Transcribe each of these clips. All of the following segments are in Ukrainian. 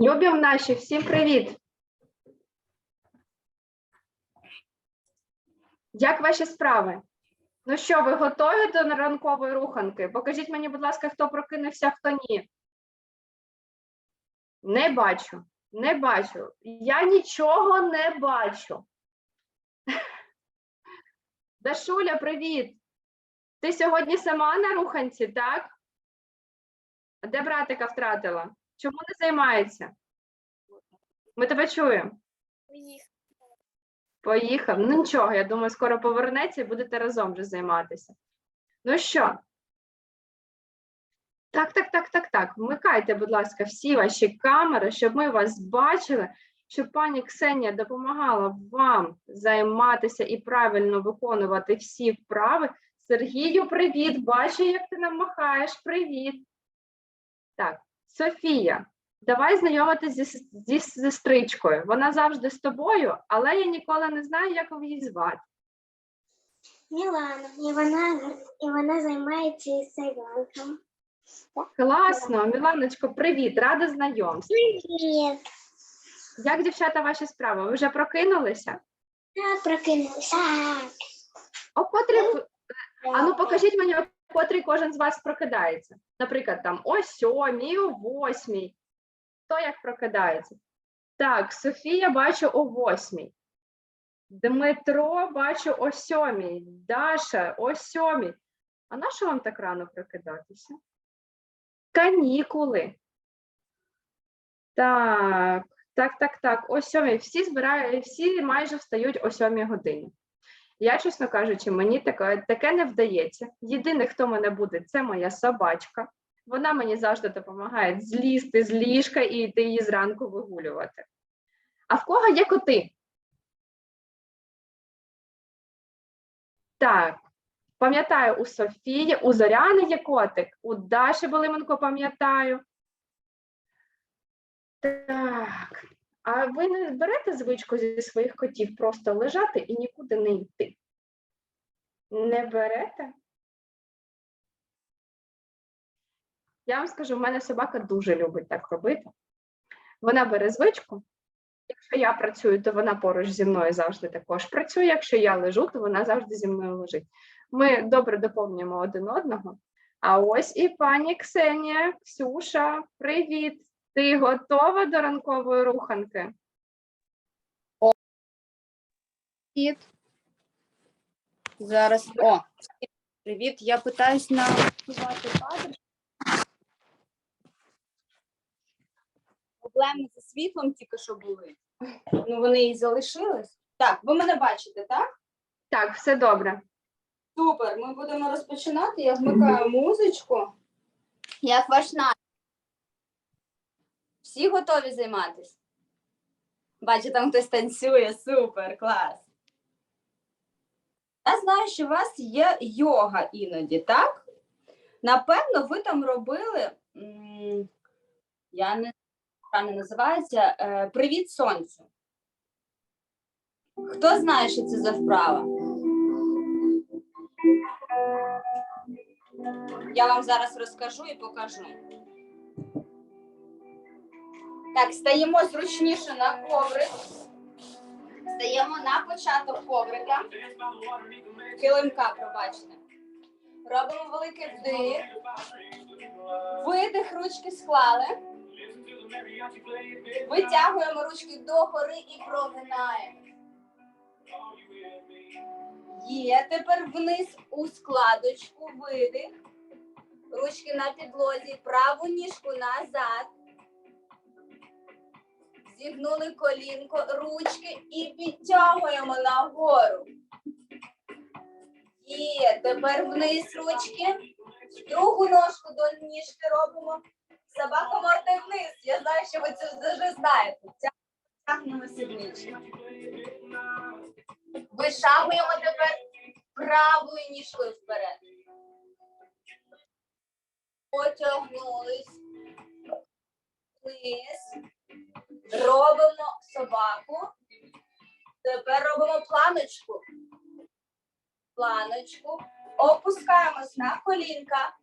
Любі в наші, всім привіт! Як ваші справи? Ну що, ви готові до ранкової руханки? Покажіть мені, будь ласка, хто прокинувся, хто ні. Не бачу, не бачу. Я нічого не бачу. Дашуля, привіт! Ти сьогодні сама на руханці, так? А Де братика втратила? Чому не займається? Ми тебе чуємо. Поїхав. Ну нічого, я думаю, скоро повернеться і будете разом вже займатися. Ну що? Так, так, так, так, так. Вмикайте, будь ласка, всі ваші камери, щоб ми вас бачили, щоб пані Ксенія допомагала вам займатися і правильно виконувати всі вправи. Сергію, привіт! Бачу, як ти нам махаєш. Привіт. Так, Софія, давай знайомитись зі, зі сестричкою. Вона завжди з тобою, але я ніколи не знаю, як її звати. Мілана, і вона, і вона займається із Класно, Міланочко, привіт, рада знайомству. Привіт! Як дівчата ваші справи? Ви вже прокинулися? Так, прокинулася. Так. О А ну покажіть мені, о котрій кожен з вас прокидається. Наприклад, там о сьомій, о восьмій. Хто як прокидається? Так, Софія бачу о восьмій. Дмитро бачу о сьомій. Даша о сьомій. А на що вам так рано прокидатися? Канікули. Так, так, так, так. О сьомій. Всі збирають, всі майже встають о сьомій годині. Я, чесно кажучи, мені таке, таке не вдається. Єдине, хто мене буде, це моя собачка. Вона мені завжди допомагає злізти з ліжка і йти її зранку вигулювати. А в кого є коти? Так, пам'ятаю, у Софії, у Зоряни є котик, у Даші Болименко пам'ятаю. Так. А ви не берете звичку зі своїх котів просто лежати і нікуди не йти? Не берете? Я вам скажу, в мене собака дуже любить так робити. Вона бере звичку. Якщо я працюю, то вона поруч зі мною завжди також працює. Якщо я лежу, то вона завжди зі мною лежить. Ми добре доповнюємо один одного. А ось і пані Ксенія, Ксюша, привіт! Ти готова до ранкової руханки? Привіт. Зараз. О, привіт. Я питаюсь налаштувати кадр. Проблеми зі світлом тільки що були. Ну, вони і залишились. Так, ви мене бачите, так? Так, все добре. Супер. Ми будемо розпочинати. Я вмикаю музичку. Як ваш настрій? Всі готові займатися? Бачу, там хтось танцює. Супер, клас. Я знаю, що у вас є йога іноді, так? Напевно, ви там робили. Я не правильно називається е, Привіт сонцю. Хто знає, що це за вправа? Я вам зараз розкажу і покажу. Так, стаємо зручніше на коврик. Стаємо на початок коврика. Килимка, пробачте. Робимо великий вдих. Видих, ручки склали. Витягуємо ручки догори і прогинаємо. Є. Тепер вниз у складочку. Видих. Ручки на підлозі. Праву ніжку назад. Зігнули колінко, ручки і підтягуємо нагору. Є. Тепер вниз ручки. Другу ножку до ніжки робимо. Собака мордою вниз. Я знаю, що ви це вже знаєте. Тягнемо сіднички. Вишагуємо тепер правою ніжкою вперед. Потягнулись. Вниз. Робимо собаку. Тепер робимо планочку. Планочку. Опускаємось на колінка.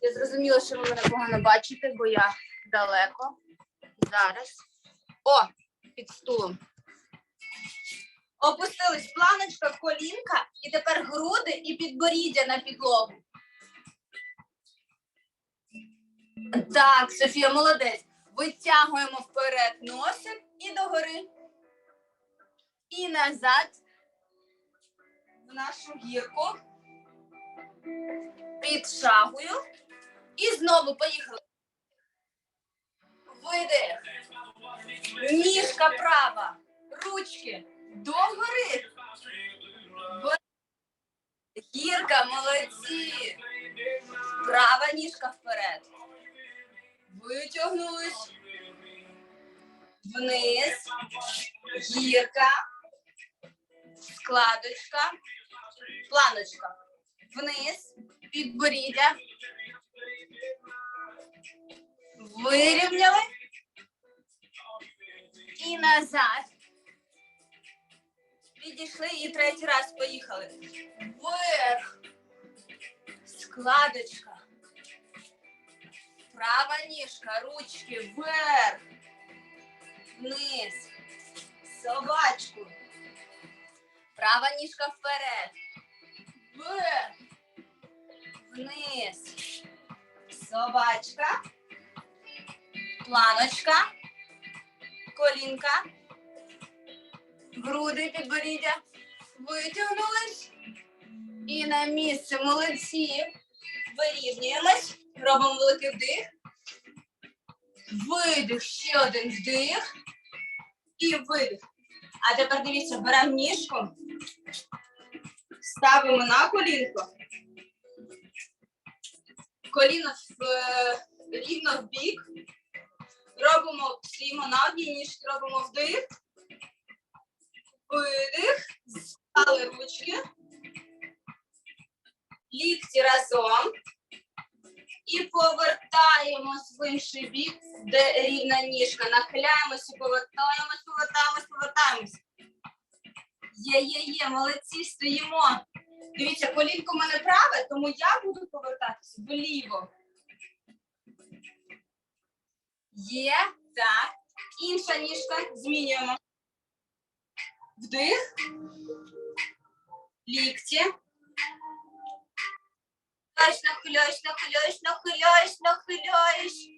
Я зрозуміла, що ви мене погано бачите, бо я далеко. Зараз. О, під стулом. Опустились планочка, колінка, і тепер груди і підборіддя на підлогу. Так, Софія, молодець. Витягуємо вперед носик і догори. І назад в нашу гірку. Підшагую. І знову поїхали. Видих. Ніжка права. Ручки догори. Гірка, молодці. Права ніжка вперед. Витягнулись. Вниз. Гірка. Складочка. Планочка. Вниз. Підборіддя. Вирівняли. І назад. Підійшли і третій раз поїхали. Вверх. Складочка. Права ніжка, ручки вверх. Вниз. Собачку. Права ніжка вперед. Вверх. Вниз. Собачка. Планочка. Колінка. Груди підборіддя. Витягнулись. І на місце молодці. Вирівнюємось. Робимо великий вдих. Видих. Ще один вдих. І видих. А тепер дивіться, беремо ніжку. Ставимо на колінко. Коліно в, е, рівно в бік. Робимо, стоїмо на одній ніжці, робимо вдих. Видих. Стали ручки. Лікті разом. І повертаємось в інший бік, де рівна ніжка. Нахиляємося, повертаємось, повертаємось, повертаємось. Є, є, є, молодці, стоїмо. Дивіться, колінко в мене праве, тому я буду повертатися вліво. Є, так. Інша ніжка. Змінюємо. Вдих. Лікті. Нахиляюсь, нахиляюсь, нахиляюсь, нахиляюсь, нахиляюсь.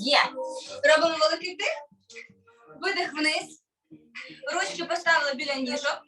Є. Робимо великий вдих. Видих вниз. Ручки поставили біля ніжок.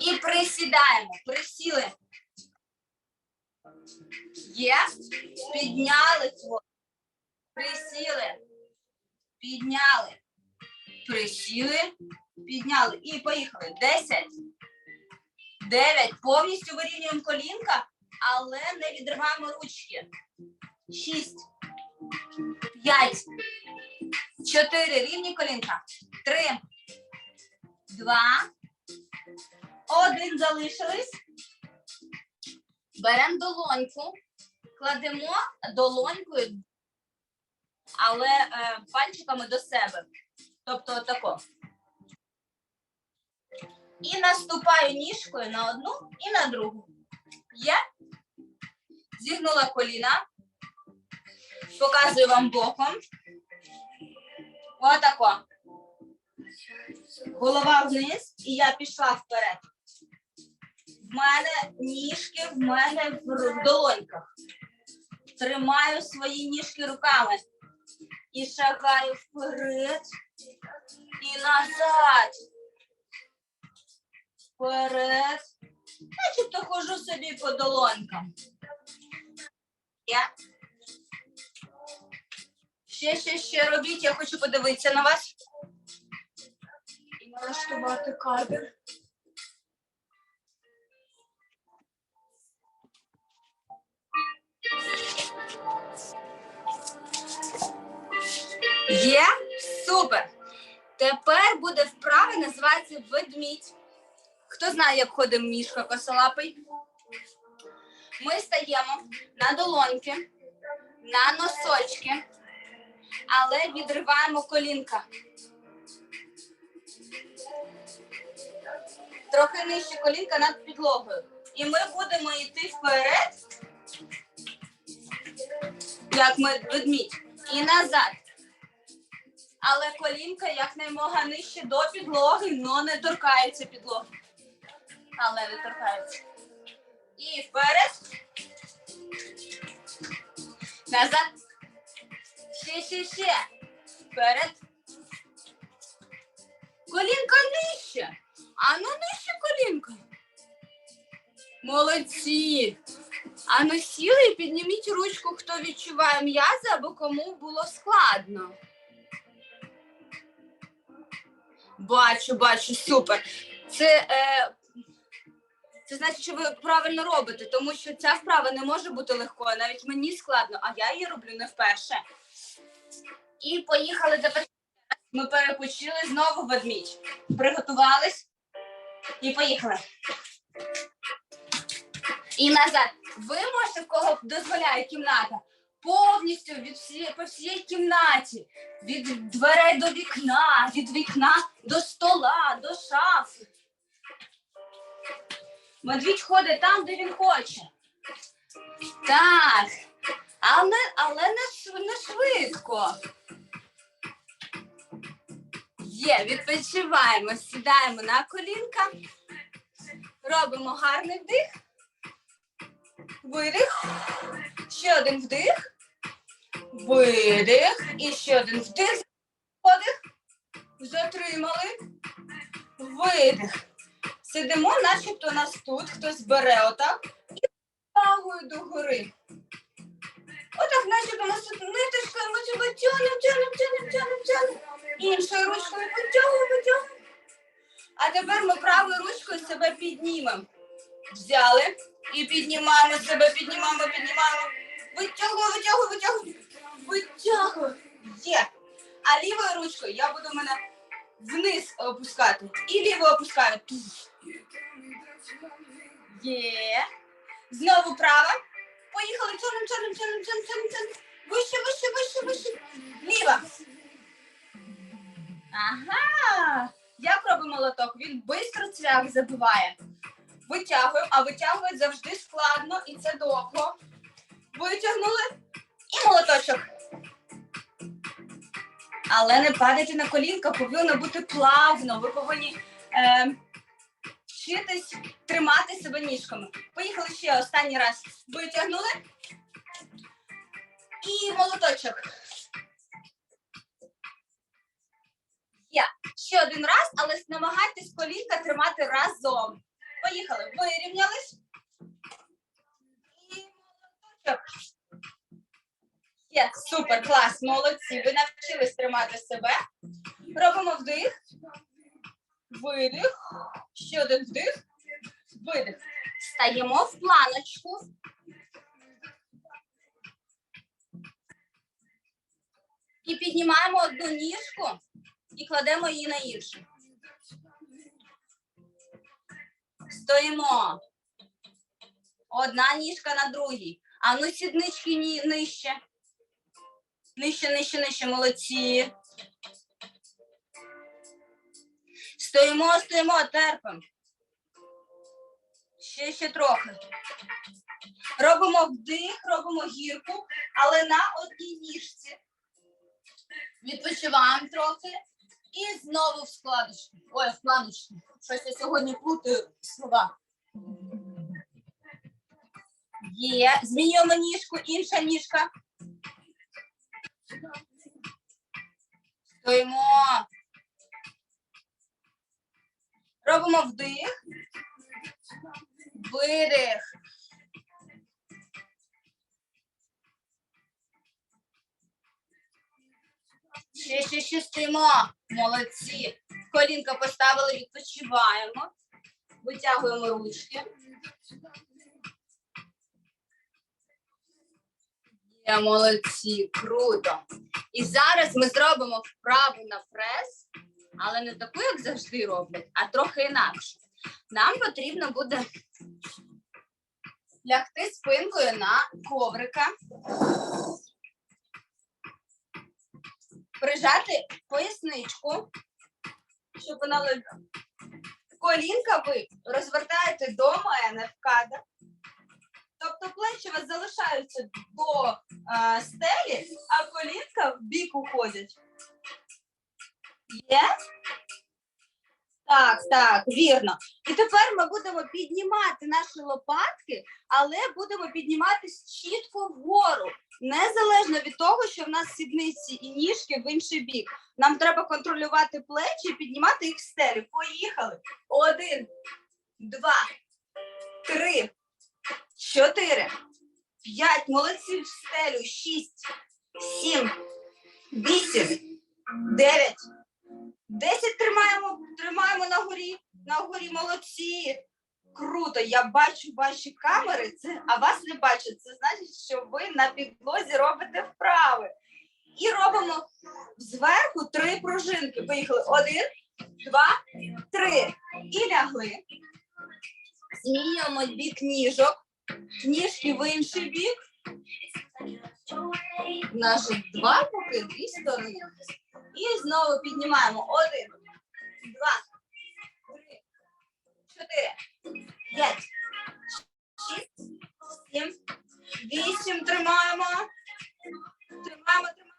І присідаємо. Присіли. Є. Підняли цього. Присіли. Підняли. Присіли. Підняли. І поїхали. Десять. Дев'ять. Повністю вирівнюємо колінка, але не відриваємо ручки. Шість. П'ять. Чотири. Рівні колінка. Три. Два. Один. Залишились. Беремо долоньку. Кладемо долонькою, але е, пальчиками до себе. Тобто отако. І наступаю ніжкою на одну і на другу. Є? Зігнула коліна. Показую вам боком. Отако. Голова вниз, і я пішла вперед. В мене ніжки, в мене в долоньках. Тримаю свої ніжки руками. І шагаю вперед і назад вперед. Начебто хожу собі по долонькам. Я. Ще, ще, ще робіть, я хочу подивитися на вас. І налаштувати кадр. Є? Супер. Тепер буде вправа, називається ведмідь. Хто знає, як ходить мішка косолапий? Ми стаємо на долоньки, на носочки, але відриваємо колінка. Трохи нижче колінка над підлогою. І ми будемо йти вперед, як ми ведмідь. І назад. Але колінка якнаймога нижче до підлоги, але не торкається підлоги. Але не торкається. І вперед. Назад. Ще, ще, ще. Вперед. Колінка нижче. А ну нижче колінка. Молодці. А ну сіли і підніміть ручку, хто відчуває м'язи або кому було складно. Бачу, бачу, супер. Це, е, це значить, що ви правильно робите, тому що ця вправа не може бути легкою. Навіть мені складно, а я її роблю не вперше. І поїхали тепер. Ми перепочили знову ведмідь. Приготувались і поїхали. І назад. Ви можете, в кого дозволяє кімната, повністю від всієї, по всій кімнаті, від дверей до вікна, від вікна до стола, до шафи. Медвідь ходить там, де він хоче. Так. Але, але не, не швидко. Є, відпочиваємо, сідаємо на колінка, робимо гарний вдих. Видих. Ще один вдих. Видих. І ще один вдих. Подих. Затримали. Видих. Сидимо, начебто нас тут хтось бере отак і тягує до гори. Отак, начебто нас тут ниточкою ми себе тянемо, тянемо, тянемо, тянемо, тянемо. Іншою ручкою потягуємо, потягуємо. А тепер ми правою ручкою себе піднімемо. Взяли і піднімаємо себе, піднімаємо, піднімаємо. Витягуємо, витягуємо, витягуємо. Витягуємо. Є. А лівою ручкою я буду мене вниз опускати. І лівою опускаю. Є. Знову права. Поїхали. Чорним, чорним, чорним, чорним, чорним, чорним. Вище, вище, вище, вище. Ліва. Ага. Як робить молоток? Він швидко цвях забиває. Витягуємо, а витягувати завжди складно і це довго. Витягнули і молоточок. Але не падайте на колінка, повинно бути плавно. Ви повинні е, вчитись тримати себе ніжками. Поїхали ще останній раз. Витягнули. І молоточок. Є. Ще один раз, але намагайтесь колінка тримати разом. Поїхали. Вирівнялись. І молоточок. Є, супер, клас, молодці. Ви навчились тримати себе. Робимо вдих. Видих. Ще один вдих. Видих. Стаємо в планочку. І піднімаємо одну ніжку і кладемо її на іншу. Стоїмо. Одна ніжка на другій. А ну сіднички нижче. Нижче, нижче, нижче, молодці. Стоїмо, стоїмо, терпимо. Ще, ще трохи. Робимо вдих, робимо гірку, але на одній ніжці. Відпочиваємо трохи. І знову в складочку. Ой, в планочку. Щось я сьогодні плутаю слова. Є. Змінюємо ніжку, інша ніжка. Стоїмо. Робимо вдих. Видих. Ще, ще, ще стоїмо. Молодці. Колінка поставили, відпочиваємо. Витягуємо ручки. Є, молодці, круто. І зараз ми зробимо вправу на прес, але не таку, як завжди роблять, а трохи інакше. Нам потрібно буде лягти спинкою на коврика, прижати поясничку, щоб вона лежала. Колінка ви розвертаєте до мене в кадр. Тобто плечі залишаються до е, стелі, а колінка в бік уходять. Є? Так, так, вірно. І тепер ми будемо піднімати наші лопатки, але будемо підніматись чітко вгору, незалежно від того, що в нас сідниці і ніжки в інший бік. Нам треба контролювати плечі і піднімати їх в стелі. Поїхали. Один, два, три, чотири, п'ять. Молодці в стелю. Шість, сім, вісім, дев'ять. Десять тримаємо, тримаємо на горі. На горі молодці. Круто, я бачу ваші камери, це, а вас не бачу. Це значить, що ви на підлозі робите вправи. І робимо зверху три пружинки. Поїхали. Один, два, три. І лягли. Змінюємо бік ніжок. Ніжки в інший бік. Наші два боки, дві сторони. І знову піднімаємо. Один, два, три, чотири, п'ять, шість, сім, вісім. Тримаємо. Тримаємо, тримаємо. Тримаємо.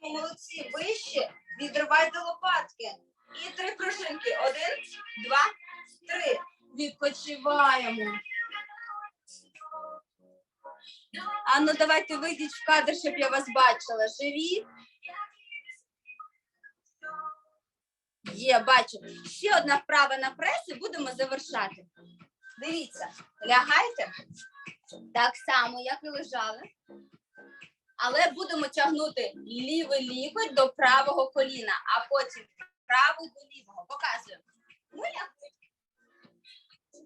Молодці. Вище. Відривайте лопатки. І три пружинки. Один, два, три. Відпочиваємо. А ну давайте вийдіть в кадр, щоб я вас бачила. Живі. Є, бачу. Ще одна вправа на прес і будемо завершати. Дивіться, лягайте так само, як і лежали. Але будемо тягнути лівий лікоть до правого коліна, а потім правий до лівого. Показуємо. Ми лягли.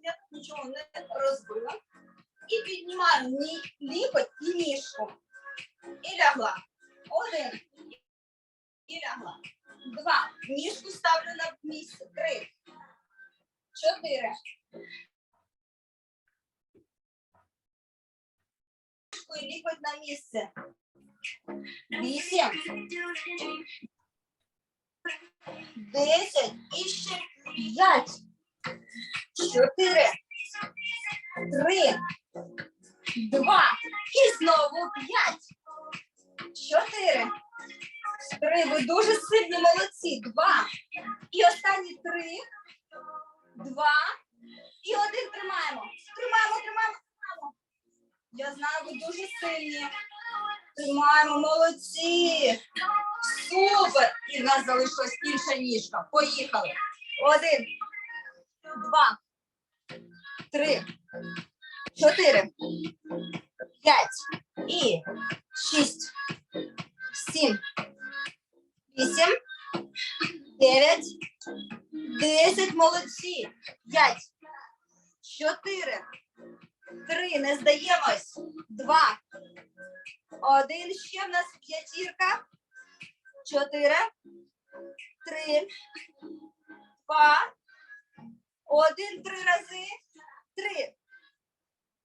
Я нічого не розбила. І піднімаю ні, лікоть і ніжку. І лягла. Один. І лягла. Два. Ніжку ставлю на місце. Три. Чотири. Ніжку і лікоть на місце. Вісім. Десять. І ще п'ять. Чотири. Три. Два. І знову п'ять. Чотири. Три. Ви дуже сильні молодці. Два. І останні три. Два. І один тримаємо. Тримаємо, тримаємо, тримаємо. Я знаю, ви дуже сильні. Тримаємо, молодці. Супер! І в нас залишилась інша ніжка. Поїхали. Один, два, три, чотири, п'ять і шість, сім, вісім, дев'ять, десять. Молодці. П'ять, чотири, три. Не здаємось. Два. Один. Ще в нас п'ятірка. Чотири. Три. Два. Один. Три рази. Три.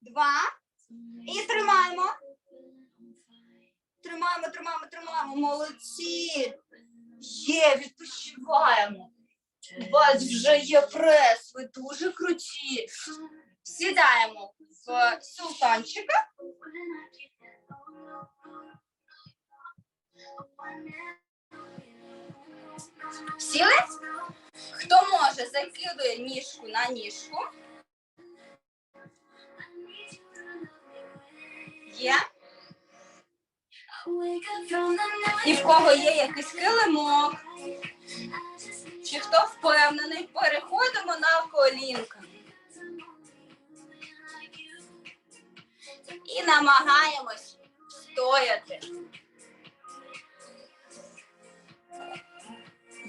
Два. І тримаємо. Тримаємо, тримаємо, тримаємо. Молодці. Є, відпочиваємо. У вас вже є прес, ви дуже круті. Сідаємо в султанчика. Сіли? Хто може, закидує ніжку на ніжку. Є? І в кого є якийсь килимок? Чи хто впевнений? Переходимо на колінка. І намагаємось стояти.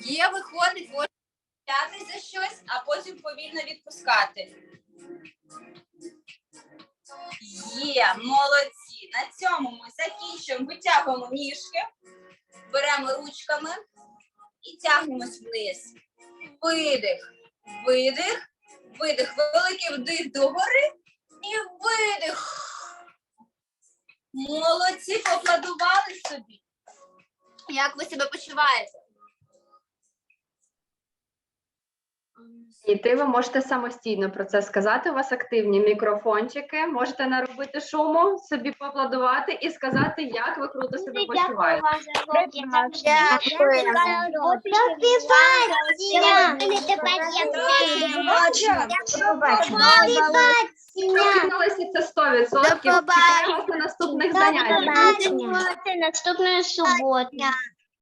Є, виходить, можна взяти за щось, а потім повільно відпускати. Є, молодці. На цьому ми закінчуємо, витягуємо ніжки, беремо ручками і тягнемось вниз. Видих, видих, видих, великий вдих догори і видих. Молодці, покладували собі. Як ви себе почуваєте? Діти, ви можете самостійно про це сказати. У вас активні мікрофончики. Можете наробити шуму, собі поаплодувати і сказати, як ви круто себе почуваєте. Прокинулися це 100%. Чекаю на наступних заняттях. Наступної суботи.